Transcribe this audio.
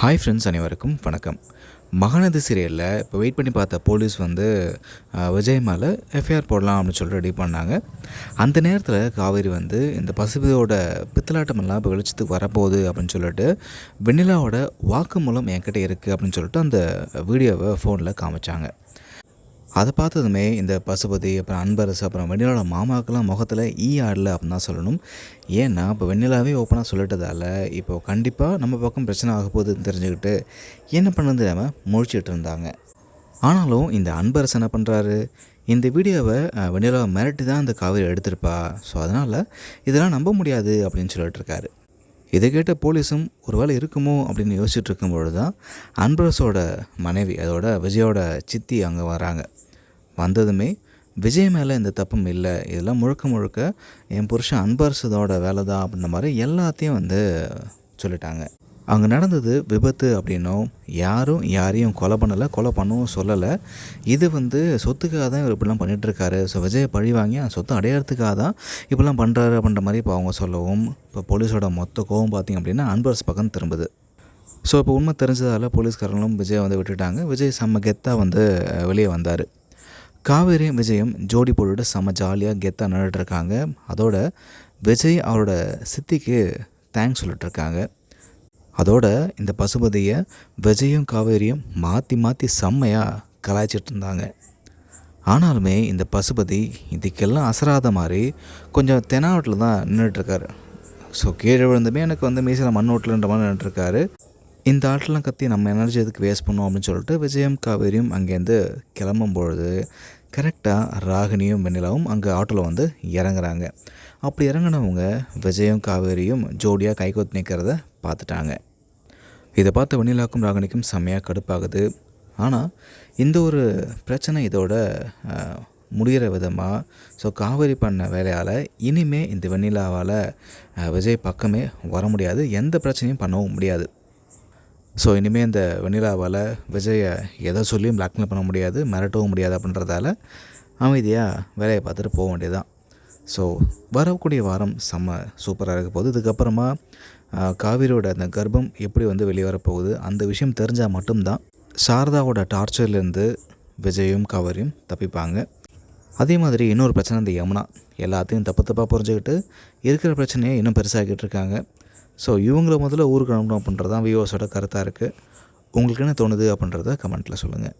Hi friends அனைவருக்கும் வணக்கம். மகாநதி சீரியலில் இப்போ வெயிட் பண்ணி பார்த்த போலீஸ் வந்து விஜய் மேலே எஃப்ஐஆர் போடலாம் அப்படின்னு சொல்லிட்டு ரெடி பண்ணாங்க. அந்த நேரத்தில் காவேரி வந்து இந்த பசுபியோட பித்தலாட்டமெல்லாம் இப்போ வெளிச்சத்துக்கு வரப்போகுது அப்படின்னு சொல்லிட்டு வெண்ணிலாவோட வாக்குமூலம் என்கிட்ட இருக்குது அப்படின்னு சொல்லிட்டு அந்த வீடியோவை ஃபோனில் காமிச்சாங்க. அதை பார்த்ததுமே இந்த பசுபதி அப்புறம் அன்பரசு அப்புறம் வெண்ணிலாவோட மாமாக்கெல்லாம் முகத்தில் ஈ ஆடல அப்படின்னு தான் சொல்லணும். ஏன்னா இப்போ வெண்ணிலாவே ஓப்பனாக சொல்லிட்டதால இப்போது கண்டிப்பாக நம்ம பக்கம் பிரச்சனை ஆக போகுதுன்னு தெரிஞ்சுக்கிட்டு என்ன பண்ணது நம்ம முழிச்சிட்டு இருந்தாங்க. ஆனாலும் இந்த அன்பரசு என்ன பண்ணுறாரு இந்த வீடியோவை வெண்ணிலாவை மிரட்டி தான் இந்த காவிரி எடுத்திருப்பா. ஸோ அதனால் இதெல்லாம் நம்ப முடியாது அப்படின்னு சொல்லிட்டு இருக்காரு. இதை கேட்ட போலீஸும் ஒருவேளை இருக்குமோ? அப்படின்னு யோசிச்சுட்டு இருக்கும்பொழுது தான் அன்பரசோட மனைவி அதோட விஜயோட சித்தி அங்கே வராங்க. வந்ததுமே விஜய் மேலே இந்த தப்பும் இல்லை. இதெல்லாம் முழுக்க முழுக்க என் புருஷன் அன்பரசதோட வேலை தான் அப்படின்ற மாதிரி எல்லாத்தையும் வந்து சொல்லிட்டாங்க. அங்கே நடந்தது விபத்து அப்படின்னும் யாரும் யாரையும் கொலை பண்ணலை கொலை பண்ணவும் சொல்லலை. இது வந்து சொத்துக்காக தான் இவர் இப்படிலாம் பண்ணிகிட்ருக்காரு ஸோ விஜயை பழி வாங்கி அந்த சொத்தை அடையிறதுக்காக தான் இப்படிலாம் பண்ணுறாரு அப்படின்ற மாதிரி இப்போ அவங்க சொல்லவும் இப்போ போலீஸோட மொத்த கோவம் பார்த்திங்க அப்படின்னா அன்பர்ஸ் பக்கம் திரும்புது. ஸோ இப்போ உண்மை தெரிஞ்சதால் போலீஸ்காரங்களும் விஜயை வந்து விட்டுட்டாங்க. விஜய் செம்ம கெத்தாக வந்து வெளியே வந்தார். காவேரியும் விஜயும் ஜோடி போட்டுட்டு செம்ம ஜாலியாக கெத்தாக நின்றுட்டுருக்காங்க அதோட விஜய் அவரோட சித்திக்கு தேங்க்ஸ் சொல்லிட்டுருக்காங்க. அதோட இந்த பசுபதியை விஜயும் காவேரியும் மாற்றி மாற்றி செம்மையாக கலாய்ச்சிட்டு இருந்தாங்க ஆனாலுமே இந்த பசுபதி இதுக்கெல்லாம் அசராத மாதிரி கொஞ்சம் தெனாவட்டில் தான் நின்றுட்டுருக்காரு ஸோ கீழே விழுந்துமே எனக்கு வந்து மீசில் மண் ஓட்டலன்ற மாதிரி நின்றுட்டுருக்காரு இந்த ஆட்டெலாம் கத்தி நம்ம எனர்ஜி எதுக்கு வேஸ்ட் பண்ணோம் அப்படின்னு சொல்லிட்டு விஜயம் காவேரியும் அங்கேருந்து கிளம்பும் பொழுது கரெக்டாக ராகினியும் வெண்ணிலாவும் அங்கே ஆட்டோவில் வந்து இறங்குறாங்க. அப்படி இறங்கினவங்க விஜயம் காவேரியும் ஜோடியாக கைகோத்து நிற்கிறத பார்த்துட்டாங்க. இதை பார்த்த வெண்ணிலாக்கும் ராகினிக்கும் செம்மையாக கடுப்பாகுது. ஆனால் இந்த ஒரு பிரச்சனை இதோட முடிகிற விதமாக ஸோ காவேரி பண்ண வேலையால் இனிமே இந்த வெண்ணிலாவால் விஜய் பக்கமே வர முடியாது. எந்த பிரச்சனையும் பண்ணவும் முடியாது. ஸோ இனிமேல் இந்த வெண்ணிலாவால் விஜயை எதை சொல்லியும் பிளாக்மெயில் பண்ண முடியாது மிரட்டவும் முடியாது அப்படின்றதால அமைதியாக வேலையை பார்த்துட்டு போக வேண்டியதுதான். ஸோ வரக்கூடிய வாரம் செம்ம சூப்பராக இருக்க போகுது. இதுக்கப்புறமா காவிரியோட அந்த கர்ப்பம் எப்படி வந்து வெளிவரப்போகுது? அந்த விஷயம் தெரிஞ்சால் மட்டும்தான் சாரதாவோட டார்ச்சர்லேருந்து விஜயும் காவேரியும் தப்பிப்பாங்க. அதே மாதிரி இன்னொரு பிரச்சனை இந்த யமுனா. எல்லாத்தையும் தப்பு தப்பாக புரிஞ்சுக்கிட்டு இருக்கிற பிரச்சனையை இன்னும் பெருசாகிட்டு இருக்காங்க. ஸோ இவங்கள முதல்ல ஊருக்கு அனுப்பணும் அப்படின்றது தான் வியூவர்ஸோட கருத்தாக இருக்குது உங்களுக்கு என்ன தோணுது அப்படின்றத கமெண்ட்டில் சொல்லுங்கள்